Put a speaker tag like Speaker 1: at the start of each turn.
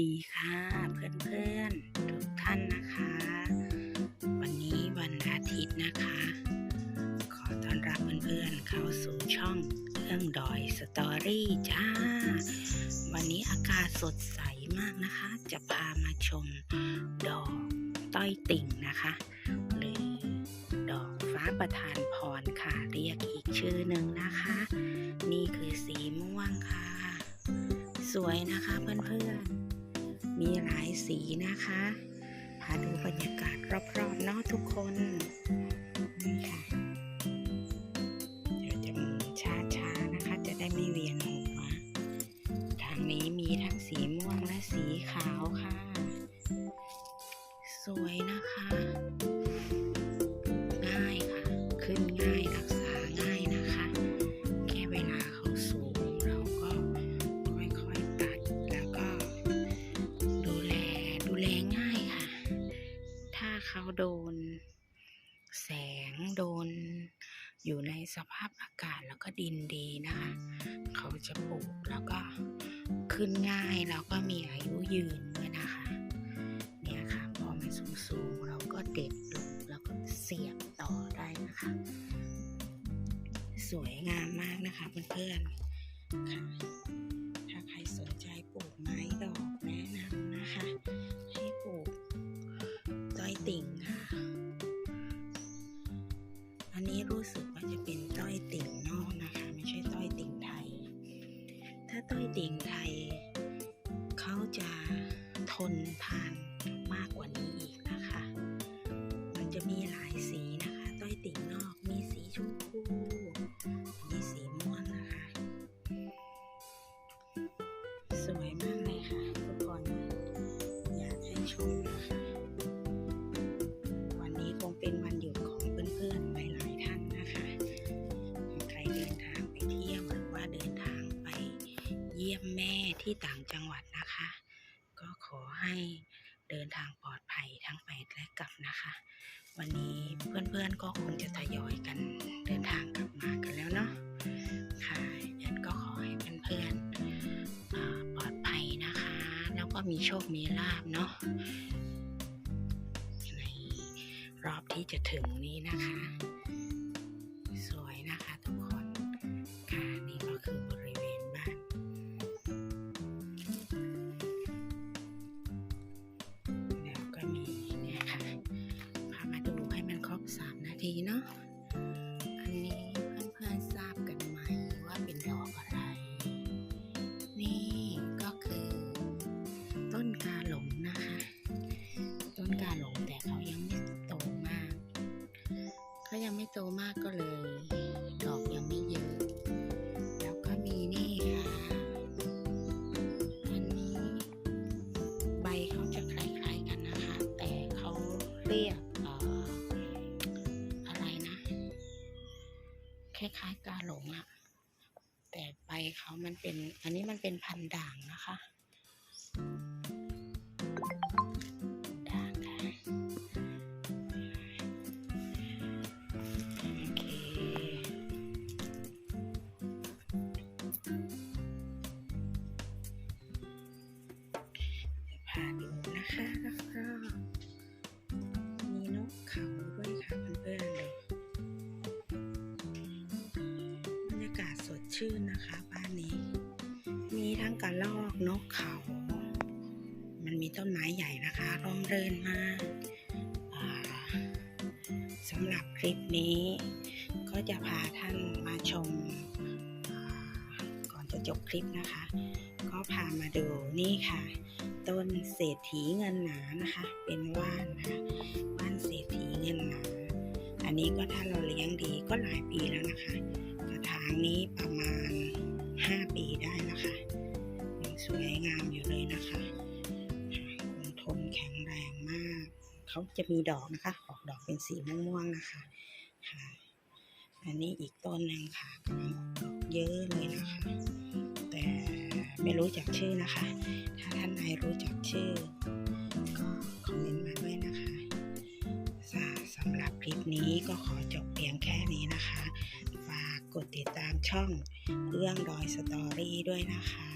Speaker 1: ดีค่ะเพื่อนๆทุกท่านนะคะ วันนี้วันอาทิตย์นะคะ ขอต้อนรับเพื่อนๆเข้าสู่ช่องเรื่องดอยสตอรี่จ้า วันนี้อากาศสดใสมากนะคะ จะพามาชมดอกต้อยติ่งนะคะ หรือดอกฟ้าประทานพรค่ะเรียกอีกชื่อหนึ่งนะคะ นี่คือสีม่วงค่ะ สวยนะคะเพื่อนๆ มีหลายสีนะคะ พาดูบรรยากาศรอบๆเนาะทุกคนนี่ค่ะเดี๋ยวจะช้าๆนะคะ จะได้ไม่เวียนหัวทางนี้มีทั้งสีม่วงและสีขาวค่ะ สวยนะคะ แสงโดน อยู่ในสภาพอากาศแล้วก็ดินดีนะคะเขาจะปลูกแล้วก็ขึ้นง่ายแล้วก็มีอายุยืนด้วยนะคะ เนี่ยค่ะพอมันสูงๆเราก็เด็ดลงแล้วก็เสียบต่อได้นะคะ สวยงามมากนะคะเพื่อนๆค่ะถ้าใครสนใจปลูกไม้ดอกแนะนำนะคะ ให้ปลูกต้อยติ่ง รู้สึกว่าจะเป็นต้อยติ่งนอกนะคะ ไม่ใช่ต้อยติ่งไทย ถ้าต้อยติ่งไทยเขาจะทนทานมากกว่านี้อีกนะคะ มันจะมีหลายสีนะคะ ต้อยติ่งนอกมีสีชมพูมีสีม่วงนะคะ สวยมากเลยค่ะทุกคนอยากให้ชมนะคะ เยี่ยมแม่ที่ต่างจังหวัดนะคะ ก็ขอให้เดินทางปลอดภัยทั้งไปและกลับนะคะ วันนี้เพื่อนๆก็คงจะทยอยกันเดินทางกลับมากันแล้วเนาะค่ะยันก็ขอให้เพื่อนๆปลอดภัยนะคะ แล้วก็มีโชคมีลาบเนาะในรอบที่จะถึงนี้นะคะ ทีเนาะ อันนี้เพื่อนๆทราบกันไหมว่าเป็นดอกอะไร นี่ก็คือต้นกาหลงนะคะ ต้นกาหลงแต่เขายังไม่โตมาก เขายังไม่โตมากก็เลย ดอกยังไม่เยอะ แล้วก็มีนี่ค่ะอันนี้ใบเขาจะคล้ายๆกันนะคะ แต่เขาเรียก คล้ายๆ กาหลงอะแต่ใบเขามันเป็น อันนี้มันเป็นพันด่างนะคะ ด่างค่ะ โอเคเดี๋ยวพาดูนะคะ ชื่นนะคะบ้านนี้ มีทั้งกระรอกนกเขา มันมีต้นไม้ใหญ่นะคะร่มรื่นมากสำหรับคลิปนี้ ก็จะพาท่านมาชม ก่อนจะจบคลิปนะคะ ก็พามาดูนี่ค่ะ ต้นเศรษฐีเงินหนานะคะ เป็นว่านนะคะว่านเศรษฐีเงินหนา อันนี้ก็ถ้าเราเลี้ยงดีก็หลายปีแล้วนะคะ กระถางนี้ประมาณ 5 ปีได้นะคะยังสวยงามอยู่เลยนะคะคงทนแข็งแรงมาก เขาจะมีดอกนะคะ ออกดอกเป็นสีม่วงๆนะคะค่ะ อันนี้อีกต้นหนึ่งค่ะกำลังออกดอกเยอะเลยนะคะ แต่ไม่รู้จักชื่อนะคะ ถ้าท่านใดรู้จักชื่อ นี้ก็ขอจบเพียงแค่นี้นะคะ ฝากกดติดตามช่องเรื่องรอยสตอรี่ด้วยนะคะ